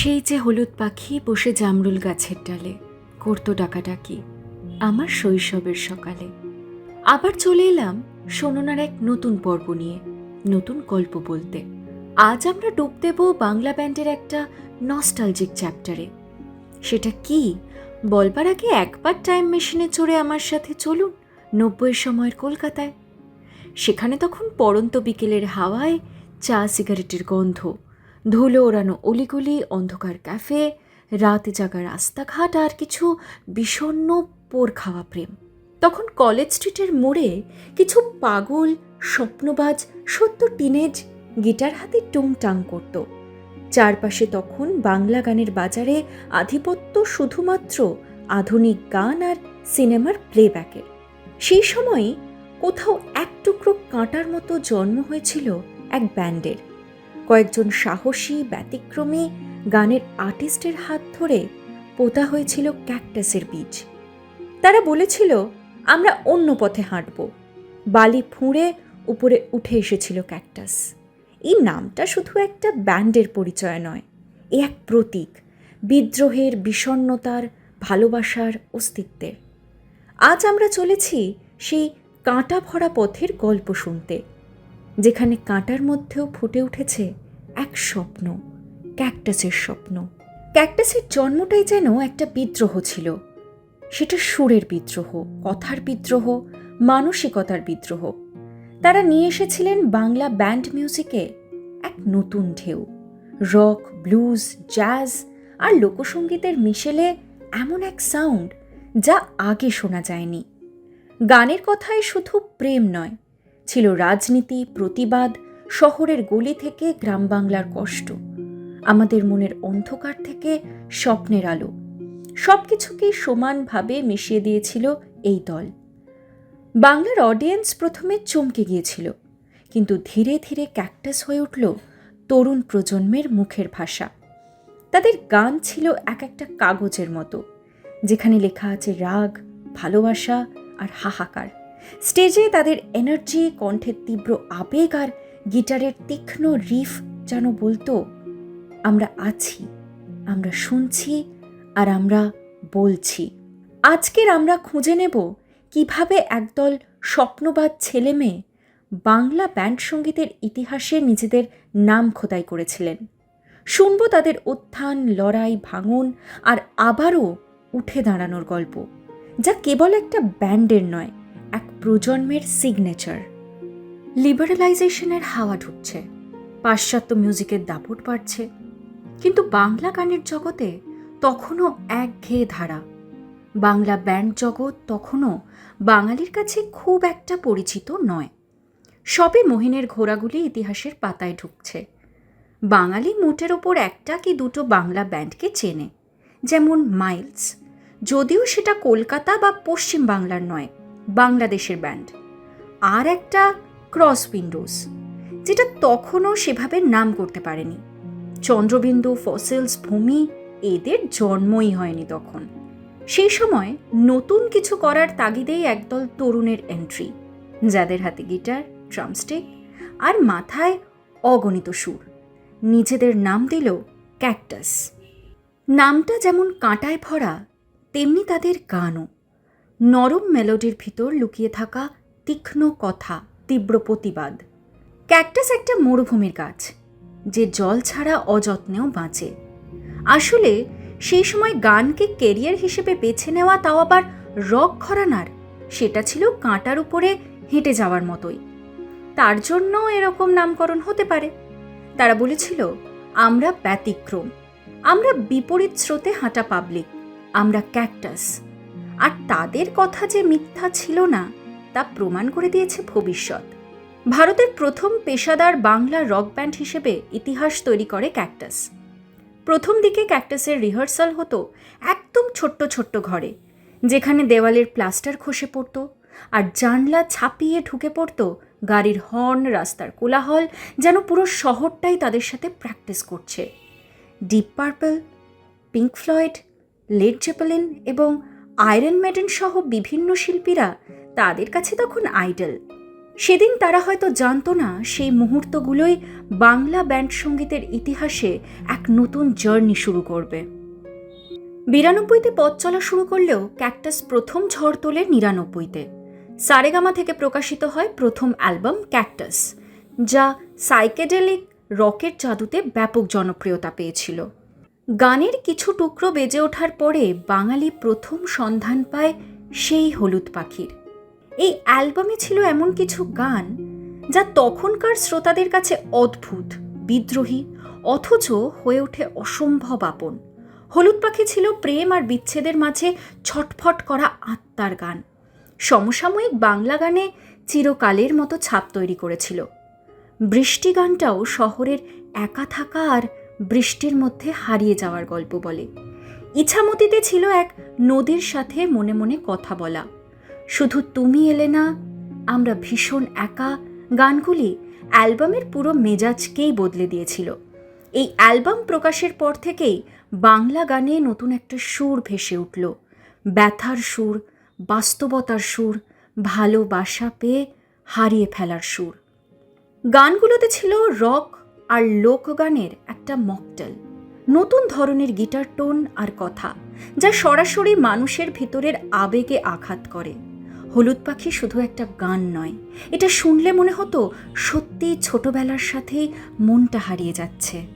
সেই যে হলুদ পাখি বসে জামরুল গাছের ডালে, করতো ডাকাডাকি আমার শৈশবের সকালে। আবার চলে এলাম সোননার এক নতুন পর্ব নিয়ে, নতুন গল্প বলতে। আজ আমরা ডুব দেব বাংলা ব্যান্ডের একটা নস্টালজিক চ্যাপ্টারে সেটা কি? বলবার আগে একবার টাইম মেশিনে চড়ে আমার সাথে চলুন নব্বই সময়ের কলকাতায়। সেখানে তখন পড়ন্ত বিকেলের হাওয়ায় চা সিগারেটের গন্ধ ধুলো ওড়ানো অলিগলি, অন্ধকার ক্যাফে, রাতে জাগা রাস্তাঘাট আর কিছু বিষণ্ণ পোর খাওয়া প্রেম। তখন কলেজ স্ট্রিটের মোড়ে কিছু পাগল, স্বপ্নবাজ, সত্য টিনেজ গিটার হাতে টুংটাং করত। চারপাশে তখন বাংলা গানের বাজারে আধিপত্য শুধুমাত্র আধুনিক গান আর সিনেমার প্লেব্যাকের। সেই সময় কোথাও এক টুকরো কাঁটার মতো জন্ম হয়েছিল এক ব্যান্ডের। কয়েকজন সাহসী, ব্যতিক্রমী গানের আর্টিস্টের হাত ধরে পোতা হয়েছিল ক্যাকটাসের বীজ। তারা বলেছিল, আমরা অন্য পথে হাঁটব। বালি ফুঁড়ে উপরে উঠে এসেছিল ক্যাকটাস। এই নামটা শুধু একটা ব্যান্ডের পরিচয় নয়, এ এক প্রতীক, বিদ্রোহের বিষণ্নতার ভালোবাসার অস্তিত্বের। আজ আমরা চলেছি সেই কাঁটা ভরা পথের গল্প শুনতে। যেখানে কাঁটার মধ্যেও ফুটে উঠেছে এক স্বপ্ন, ক্যাকটাসের স্বপ্ন। ক্যাকটাসের জন্মটাই যেন একটা বিদ্রোহ ছিল। সেটা সুরের বিদ্রোহ, কথার বিদ্রোহ, মানসিকতার বিদ্রোহ। তারা নিয়ে এসেছিলেন বাংলা ব্যান্ড মিউজিকে এক নতুন ঢেউ। রক, ব্লুজ, জ্যাজ আর লোকসঙ্গীতের মিশেলে এমন এক সাউন্ড যা আগে শোনা যায়নি। গানের কথায় শুধু প্রেম নয় ছিল রাজনীতি, প্রতিবাদ, শহরের গলি থেকে গ্রাম বাংলার কষ্ট। আমাদের মনের অন্ধকার থেকে স্বপ্নের আলো। সব কিছুকেই সমানভাবে মিশিয়ে দিয়েছিল এই দল। বাংলার অডিয়েন্স প্রথমে চমকে গিয়েছিল, কিন্তু ধীরে ধীরে ক্যাকটাস হয়ে উঠল তরুণ প্রজন্মের মুখের ভাষা। তাদের গান ছিল এক একটা কাগজের মতো, যেখানে লেখা আছে রাগ, ভালোবাসা আর হাহাকার। স্টেজে তাদের এনার্জি, কণ্ঠের তীব্র আবেগ আর গিটারের তীক্ষ্ণ রিফ যেন বলতো, আমরা আছি, আমরা শুনছি আর আমরা বলছি। আজকের আমরা খুঁজে নেব কীভাবে একদল স্বপ্নবাদ ছেলে মেয়ে বাংলা ব্যান্ড সঙ্গীতের ইতিহাসে নিজেদের নাম খোদাই করেছিলেন। শুনব তাদের উত্থান, লড়াই, ভাঙন আর আবারও উঠে দাঁড়ানোর গল্প, যা কেবল একটা ব্যান্ডের নয় এক প্রজন্মের সিগনেচার লিবারালাইজেশনের হাওয়া ঢুকছে। পাশ্চাত্য মিউজিকের দাপট বাড়ছে। কিন্তু বাংলা গানের জগতে তখনও একঘেয়ে ধারা। বাংলা ব্যান্ড জগৎ তখনও বাঙালির কাছে খুব একটা পরিচিত নয়। সবে মহিনের ঘোড়াগুলি ইতিহাসের পাতায় ঢুকছে। বাঙালি মোটের ওপর একটা কি দুটো বাংলা ব্যান্ডকে চেনে। যেমন মাইলস। যদিও সেটা কলকাতা বা পশ্চিম বাংলার নয়। বাংলাদেশের ব্যান্ড। আর একটা ক্রস উইন্ডোজ, যেটা তখনও সেভাবে নাম করতে পারেনি। চন্দ্রবিন্দু, ফসিলস, ভূমি, এদের জন্মই হয়নি তখন। সেই সময় নতুন কিছু করার তাগিদেই একদল তরুণের এন্ট্রি যাদের হাতে গিটার ড্রামস্টিক আর মাথায় অগণিত সুর। নিজেদের নাম দিল ক্যাকটাস নামটা যেমন কাঁটায় ভরা, তেমনি তাদের গানও। নরম মেলোডির ভিতর লুকিয়ে থাকা তীক্ষ্ণ কথা, তীব্র প্রতিবাদ। ক্যাকটাস একটা মরুভূমির গাছ, যে জল ছাড়া অযত্নেও বাঁচে। আসলে সেই সময় গানকে কেরিয়ার হিসেবে বেছে নেওয়া তাও আবার রক ঘরানার, সেটা ছিল কাঁটার উপরে হেঁটে যাওয়ার মতোই। তার জন্য এরকম নামকরণ হতে পারে। তারা বলেছিল, আমরা ব্যতিক্রম। আমরা বিপরীত স্রোতে হাঁটা পাবলিক। আমরা ক্যাকটাস। আর তাদের কথা যে মিথ্যা ছিল না, তা প্রমাণ করে দিয়েছে ভবিষ্যৎ। ভারতের প্রথম পেশাদার বাংলা রক ব্যান্ড হিসেবে ইতিহাস তৈরি করে ক্যাকটাস। প্রথম দিকে ক্যাকটাসের রিহার্সাল হতো একদম ছোট্ট ছোট্ট ঘরে, যেখানে দেওয়ালের প্লাস্টার খসে পড়ত আর জানলা ছাপিয়ে ঢুকে পড়ত গাড়ির হর্ন, রাস্তার কোলাহল, যেন পুরো শহরটাই তাদের সাথে প্র্যাকটিস করছে। Deep Purple, Pink Floyd, Led Zeppelin এবং আয়রন মেডেন সহ বিভিন্ন শিল্পীরা তাদের কাছে তখন আইডল। সেদিন তারা হয়তো জানতো না সেই মুহূর্তগুলোই বাংলা ব্যান্ড সঙ্গীতের ইতিহাসে এক নতুন জার্নি শুরু করবে। বিরানব্বইতে পথ চলা শুরু করলেও ক্যাকটাস প্রথম ঝড় তোলে নিরানব্বইতে। সারেগামা থেকে প্রকাশিত হয় প্রথম অ্যালবাম ক্যাকটাস, যা সাইকেডেলিক রকের জাদুতে ব্যাপক জনপ্রিয়তা পেয়েছিল। গানের কিছু টুকরো বেজে ওঠার পরে বাঙালি প্রথম সন্ধান পায় সেই হলুদ পাখির। এই অ্যালবামে ছিল এমন কিছু গান যা তখনকার শ্রোতাদের কাছে অদ্ভুত, বিদ্রোহী, অথচ হয়ে ওঠে অসম্ভব আপন। হলুদ পাখি ছিল প্রেম আর বিচ্ছেদের মাঝে ছটফট করা আত্মার গান। সমসাময়িক বাংলা গানে চিরকালের মতো ছাপ তৈরি করেছিল। বৃষ্টি গানটাও শহরের একা থাকা আর বৃষ্টির মধ্যে হারিয়ে যাওয়ার গল্প বলে। ইছামতিতে ছিল এক নদীর সাথে মনে মনে কথা বলা। শুধু তুমি এলে না, আমরা ভীষণ একা। গানগুলি অ্যালবামের পুরো মেজাজকেই বদলে দিয়েছিল। এই অ্যালবাম প্রকাশের পর থেকেই বাংলা গানে নতুন একটা সুর ভেসে উঠল। ব্যথার সুর, বাস্তবতার সুর, ভালোবাসা পেয়ে হারিয়ে ফেলার সুর। গানগুলোতে ছিল রক আর লোকগানের একটা মকটেল, নতুন ধরনের গিটার টোন আর কথা, যা সরাসরি মানুষের ভিতরের আবেগে আঘাত করে। হলুদ পাখি শুধু একটা গান নয়, এটা শুনলে মনে হতো সত্যি ছোটবেলার সাথেই মনটা হারিয়ে যাচ্ছে।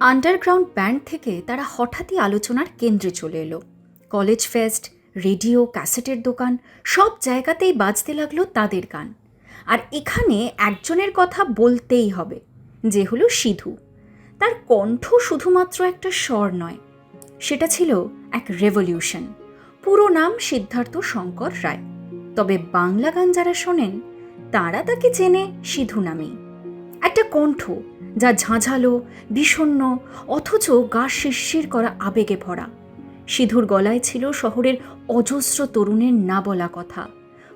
আন্ডারগ্রাউন্ড ব্যান্ড থেকে তারা হঠাৎই আলোচনার কেন্দ্রে চলে এলো। কলেজ ফেস্ট, রেডিও, ক্যাসেটের দোকান, সব জায়গাতেই বাজতে লাগল তাদের গান। আর এখানে একজনের কথা বলতেই হবে। যে হলো সিধু। তার কণ্ঠ শুধুমাত্র একটা স্বর নয়, সেটা ছিল এক রেভলিউশন পুরো নাম সিদ্ধার্থ শঙ্কর রায়। তবে বাংলা গান যারা শোনেন, তারা তাকে চেনে সিধু নামেই। একটা কণ্ঠ যা ঝাঁঝালো বিষণ্ন অথচ গা শিরশির করা আবেগে ভরা। সিধুর গলায় ছিল শহরের অজস্র তরুণের না বলা কথা।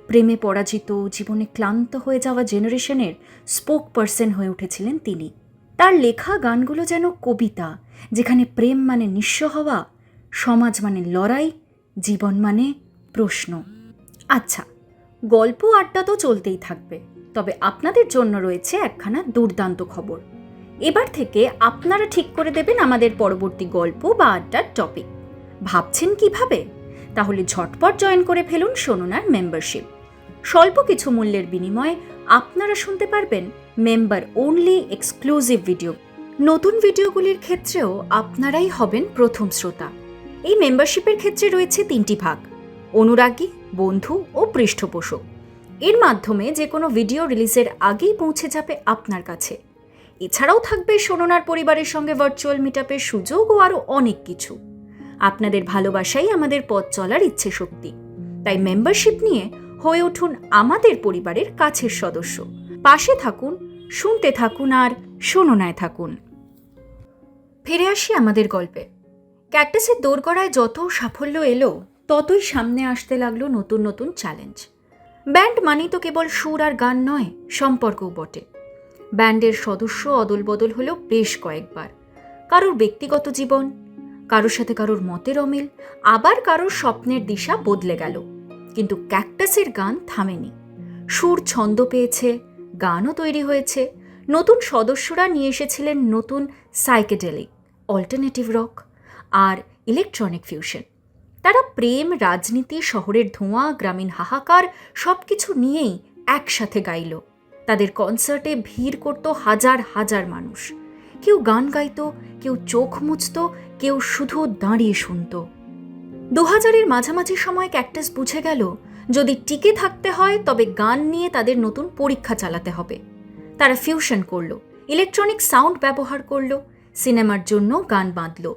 প্রেমে পরাজিত, জীবনে ক্লান্ত হয়ে যাওয়া জেনারেশনের স্পোক পার্সন হয়ে উঠেছিলেন তিনি। তার লেখা গানগুলো যেন কবিতা, যেখানে প্রেম মানে নিঃস্ব হওয়া, সমাজ মানে লড়াই, জীবন মানে প্রশ্ন। আচ্ছা গল্প আড্ডা তো চলতেই থাকবে, তবে আপনাদের জন্য রয়েছে একখানা দুর্দান্ত খবর। এবার থেকে আপনারা ঠিক করে দেবেন আমাদের পরবর্তী গল্প বা আড্ডার টপিক। ভাবছেন কীভাবে? তাহলে ঝটপট জয়েন করে ফেলুন সোননার মেম্বারশিপ। স্বল্প কিছু মূল্যের বিনিময়ে আপনারা শুনতে পারবেন মেম্বার ওনলি এক্সক্লুসিভ ভিডিও নতুন ভিডিওগুলির ক্ষেত্রেও আপনারাই হবেন প্রথম শ্রোতা। এই মেম্বারশিপের ক্ষেত্রে রয়েছে তিনটি ভাগ, অনুরাগী, বন্ধু ও পৃষ্ঠপোষক। এর মাধ্যমে যে কোনো ভিডিও রিলিজের আগেই পৌঁছে যাবে আপনার কাছে। এছাড়াও থাকবে সোননার পরিবারের সঙ্গে ভার্চুয়াল মিটআপের সুযোগ ও আরও অনেক কিছু। আপনাদের ভালোবাসাই আমাদের পথ চলার ইচ্ছে শক্তি তাই মেম্বারশিপ নিয়ে হয়ে উঠুন আমাদের পরিবারের কাছের সদস্য। পাশে থাকুন, শুনতে থাকুন আর শোনায় থাকুন। ফিরে আসি আমাদের গল্পে। ক্যাকটাসের দোরগড়ায় যত সাফল্য এলো, ততই সামনে আসতে লাগল নতুন নতুন চ্যালেঞ্জ। ব্যান্ড মানেই তো কেবল সুর আর গান নয়, সম্পর্কও বটে। ব্যান্ডের সদস্য অদল বদল হলো বেশ কয়েকবার। কারোর ব্যক্তিগত জীবন, কারোর সাথে কারোর মতের অমিল, আবার কারোর স্বপ্নের দিশা বদলে গেল। কিন্তু ক্যাকটাসের গান থামেনি। সুর ছন্দ পেয়েছে, গানও তৈরি হয়েছে। নতুন সদস্যরা নিয়ে এসেছিলেন নতুন সাইকেডেলিক অল্টারনেটিভ রক আর ইলেকট্রনিক ফিউশন তারা প্রেম, রাজনীতি, শহরের ধোঁয়া, গ্রামীণ হাহাকার সব কিছু নিয়েই একসাথে গাইল। তাদের কনসার্টে ভিড় করত হাজার হাজার মানুষ। কেউ গান গাইত, কেউ চোখ মুছত, কেউ শুধু দাঁড়িয়ে শুনত। দু হাজারের মাঝামাঝি সময় ক্যাকটাস বুঝে গেল, যদি টিকে থাকতে হয়, তবে গান নিয়ে তাদের নতুন পরীক্ষা চালাতে হবে। তারা ফিউশন করল, ইলেকট্রনিক সাউন্ড ব্যবহার করল, সিনেমার জন্য গান বাঁধল।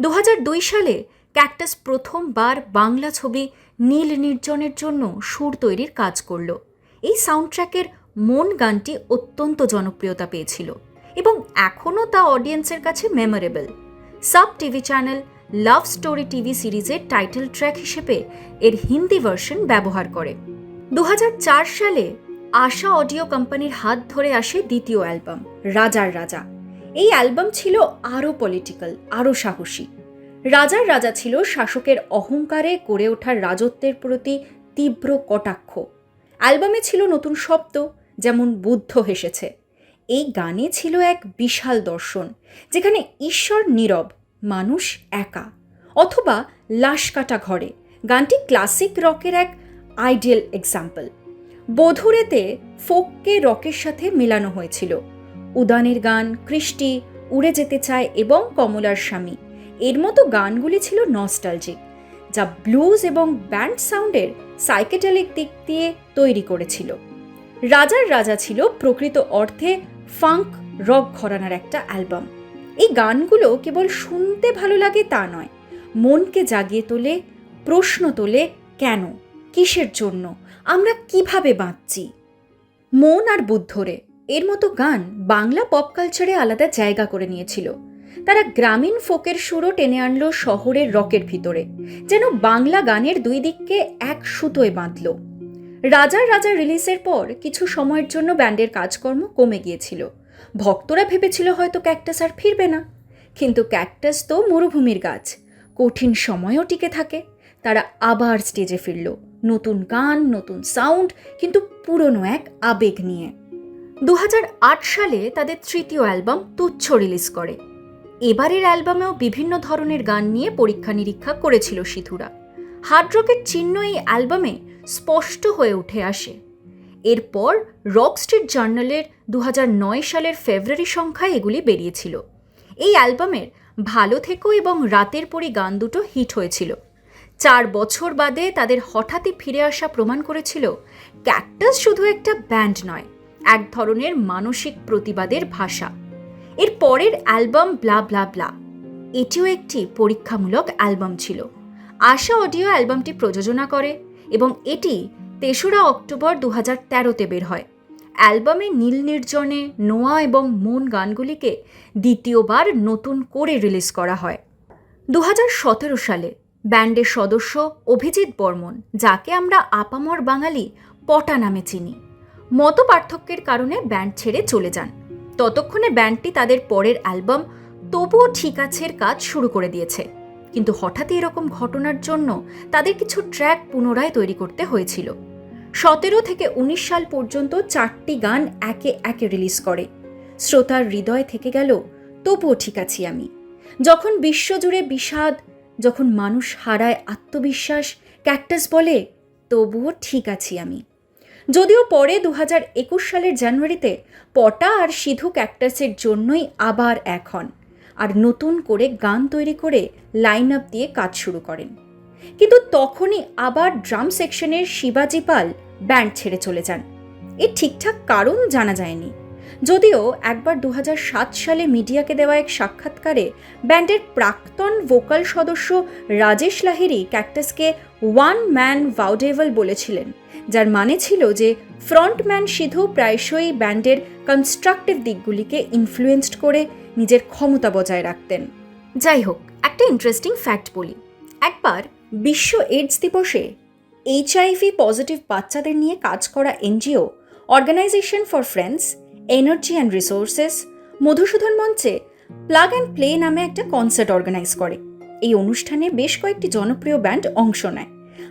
দু দুই সালে ক্যাকটাস প্রথমবার বাংলা ছবি নীল নির্জনের জন্য সুর তৈরির কাজ করল। এই সাউন্ড ট্র্যাকের মন গানটি অত্যন্ত জনপ্রিয়তা পেয়েছিল এবং এখনও তা অডিয়েন্সের কাছে memorable SAB TV channel love story TV সিরিজের টাইটেল ট্র্যাক হিসেবে এর হিন্দি ভার্সন ব্যবহার করে। দু হাজার চার সালে আশা অডিও কোম্পানির হাত ধরে আসে দ্বিতীয় অ্যালবাম রাজার রাজা। এই অ্যালবাম ছিল আরও পলিটিক্যাল আরও সাহসী। রাজার রাজা ছিল শাসকের অহংকারে গড়ে ওঠার রাজত্বের প্রতি তীব্র কটাক্ষ। অ্যালবামে ছিল নতুন শব্দ, যেমন বুদ্ধ হেসেছে। এই গানে ছিল এক বিশাল দর্শন, যেখানে ঈশ্বর নীরব মানুষ একা, অথবা লাশ কাটা ঘরে। গানটি ক্লাসিক রকের এক আইডিয়াল এক্সাম্পল। বধুরেতে ফোককে রকের সাথে মেলানো হয়েছিল। উদানের গান, কৃষ্টি, উড়ে যেতে চায় এবং কমলার স্বামী। এর মতো গানগুলি ছিল নস্টালজিক, যা ব্লুজ এবং ব্যান্ড সাউন্ডের সাইকেটেলিক দিক দিয়ে তৈরি করেছিল। রাজার রাজা ছিল প্রকৃত অর্থে ফাঙ্ক রক ঘরানার একটা অ্যালবাম। এই গানগুলো কেবল শুনতে ভালো লাগে তা নয়। মনকে জাগিয়ে তোলে, প্রশ্ন তোলে, কেন? কিসের জন্য? আমরা কীভাবে বাঁচছি? মন আর বুদ্ধরে। এর মতো গান বাংলা পপ কালচারে আলাদা জায়গা করে নিয়েছিল। তারা গ্রামীণ ফোকের সুরও টেনে আনলো শহরের রকের ভিতরে, যেন বাংলা গানের দুই দিককে এক সুতোয় বাঁধল। রাজার রাজা রিলিজের পর কিছু সময়ের জন্য ব্যান্ডের কাজকর্ম কমে গিয়েছিল। ভক্তরা ভেবেছিল হয়তো ক্যাকটাস আর ফিরবে না। কিন্তু ক্যাকটাস তো মরুভূমির গাছ। কঠিন সময়ও টিকে থাকে। তারা আবার স্টেজে ফিরল। নতুন গান, নতুন সাউন্ড কিন্তু পুরনো এক আবেগ নিয়ে। দু হাজার আট সালে তাদের তৃতীয় অ্যালবাম তুচ্ছ রিলিজ করে। এবারের অ্যালবামেও বিভিন্ন ধরনের গান নিয়ে পরীক্ষা নিরীক্ষা করেছিল সিধুরা। হার্ড রকের চিহ্ন এই অ্যালবামে স্পষ্ট হয়ে উঠে আসে। এরপর রক স্ট্রিট জার্নালের দু নয় সালের ফেব্রুয়ারি সংখ্যায় এগুলি বেরিয়েছিল। এই অ্যালবামের ভালো থেকো এবং রাতের পরি গান দুটো হিট হয়েছিল। চার বছর বাদে তাদের হঠাৎই ফিরে আসা প্রমাণ করেছিল, ক্যাকটাস শুধু একটা ব্যান্ড নয়, এক ধরনের মানসিক প্রতিবাদের ভাষা। এর পরের অ্যালবাম ব্লা ব্লা ব্লা, এটিও একটি পরীক্ষামূলক অ্যালবাম ছিল। আশা অডিও অ্যালবামটি প্রযোজনা করে এবং এটি তেসরা অক্টোবর দু হাজার তেরোতে বের হয়। অ্যালবামে নীল নির্জনে, নোয়া এবং মন গানগুলিকে দ্বিতীয়বার নতুন করে রিলিজ করা হয়। দু সতেরো সালে ব্যান্ডের সদস্য অভিজিৎ বর্মন, যাকে আমরা আপামর বাঙালি পটা নামে চিনি মত পার্থক্যের কারণে ব্যান্ড ছেড়ে চলে যান। ততক্ষণে ব্যান্ডটি তাদের পরের অ্যালবাম তবুও ঠিক আছের কাজ শুরু করে দিয়েছে। কিন্তু হঠাৎই এরকম ঘটনার জন্য তাদের কিছু ট্র্যাক পুনরায় তৈরি করতে হয়েছিল। সতেরো থেকে উনিশ সাল পর্যন্ত চারটি গান একে একে রিলিজ করে। শ্রোতার হৃদয় থেকে গেল, তবুও ঠিক আছি আমি। যখন বিশ্বজুড়ে বিষাদ, যখন মানুষ হারায় আত্মবিশ্বাস, ক্যাকটাস বলে, তবুও ঠিক আছি আমি। যদিও পরে দু হাজার একুশ সালের জানুয়ারিতে পটা আর সিধু ক্যাকটাসের জন্যই আবার এক হন। আর নতুন করে গান তৈরি করে লাইন আপ দিয়ে কাজ শুরু করেন। কিন্তু তখনই আবার ড্রাম সেকশনের শিবাজি পাল ব্যান্ড ছেড়ে চলে যান। এর ঠিকঠাক কারণ জানা যায়নি। যদিও একবার দু হাজার সাত সালে মিডিয়াকে দেওয়া এক সাক্ষাৎকারে ব্যান্ডের প্রাক্তন ভোকাল সদস্য রাজেশ লাহিরি ক্যাকটাসকে ওয়ান ম্যান ভাউডেভল বলেছিলেন, যার মানে ছিল যে ফ্রন্টম্যান সিধু প্রায়শই ব্যান্ডের কনস্ট্রাকটিভ দিকগুলিকে ইনফ্লুয়েন্সড করে নিজের ক্ষমতা বজায় রাখতেন। যাই হোক, একটা ইন্টারেস্টিং ফ্যাক্ট বলি। একবার বিশ্ব এইডস দিবসে এইচআইভি পজিটিভ বাচ্চাদের নিয়ে কাজ করা NGO organization for friends energy and resources Madhusudan মঞ্চে প্লাগ অ্যান্ড প্লে নামে একটা কনসার্ট অর্গানাইজ করে। এই অনুষ্ঠানে বেশ কয়েকটি জনপ্রিয় ব্যান্ড অংশ নেয়।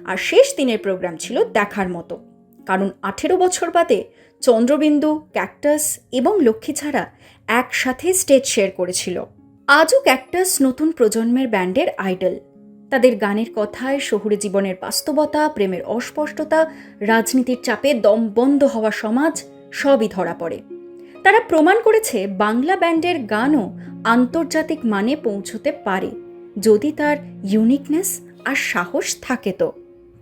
আর শেষ দিনের প্রোগ্রাম ছিল দেখার মতো। কারণ আঠেরো বছর বাদে চন্দ্রবিন্দু, ক্যাকটাস এবং লক্ষ্মী ছাড়া একসাথে স্টেজ শেয়ার করেছিল। আজও ক্যাকটাস নতুন প্রজন্মের ব্যান্ডের আইডল। তাদের গানের কথায় শহুরে জীবনের বাস্তবতা, প্রেমের অস্পষ্টতা, রাজনীতির চাপে দম বন্ধ হওয়া সমাজ সবই ধরা পড়ে। তারা প্রমাণ করেছে বাংলা ব্যান্ডের গানও আন্তর্জাতিক মানে পৌঁছতে পারে, যদি তার ইউনিকনেস আর সাহস থাকে তো।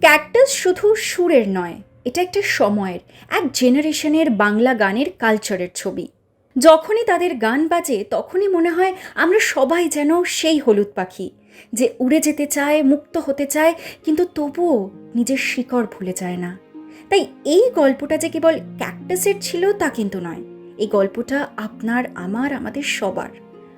ক্যাকটাস শুধু সুরের নয় এটা একটা সময়ের, এক জেনারেশনের বাংলা গানের কালচারের ছবি। যখনই তাদের গান বাজে, তখনই মনে হয় আমরা সবাই যেন সেই হলুদ পাখি, যে উড়ে যেতে চায়, মুক্ত হতে চায়, কিন্তু তবুও নিজের শিকড় ভুলে যায় না। তাই এই গল্পটা যে কেবল ক্যাকটাসের ছিল তা কিন্তু নয়, এই গল্পটা আপনার, আমার, আমাদের সবার।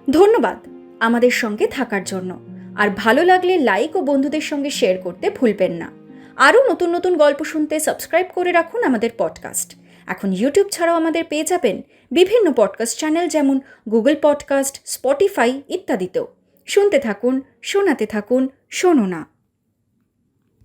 ধন্যবাদ আমাদের সঙ্গে থাকার জন্য। আর ভালো লাগলে লাইক ও বন্ধুদের সঙ্গে শেয়ার করতে ভুলবেন না। আরও নতুন নতুন গল্প শুনতে সাবস্ক্রাইব করে রাখুন আমাদের পডকাস্ট এখন ইউটিউব ছাড়াও আমাদের পেয়ে যাবেন বিভিন্ন পডকাস্ট চ্যানেল যেমন গুগল পডকাস্ট স্পটিফাই ইত্যাদিতেও। শুনতে থাকুন, শোনাতে থাকুন, শোনো না।